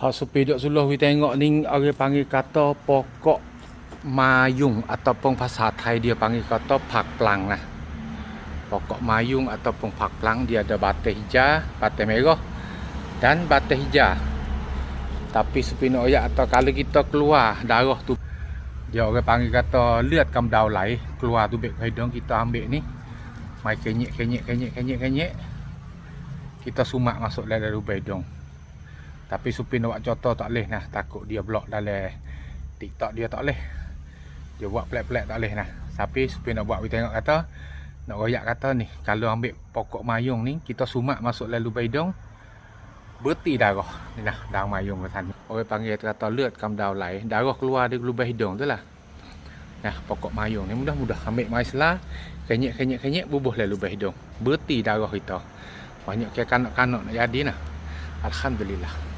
Hak sepi duk suluh we tengok ni orang panggil kata pokok mayung ataupun bahasa Thai dia panggil kata pak plang nah. Pokok mayung ataupun pak plang dia ada batai hijau, batai merah dan batai hijau. Tapi sepi nak oyak atau kalau kita keluar darah tu dia orang panggil kata lihat dau lai keluar tu bek hidung kita ambil ni mai kenyek kenyek kenyek kenyek kenyek kita sumak masuk dalam lubang hidung tapi supir nak buat contoh tak boleh nah. Takut dia blok dalam TikTok dia tak boleh dia buat pelik-pelik tak boleh nah. Tapi supir nak buat kita tengok kata nak royak kata ni kalau ambil pokok mayung ni kita sumak masuk dalam lubang hidung berhenti darah. Ni nah darah mayung ke sana. Orang panggil kata lut kam dau lai darah keluar dari lubang hidung tu lah. Nah, pokok mayung ni mudah-mudah. Ambil mai selah, kenyek-kenyek-kenyek bubuh lalu lubang hidung. Berhenti darah kita. Banyak kanak-kanak nak jadi nah. Alhamdulillah.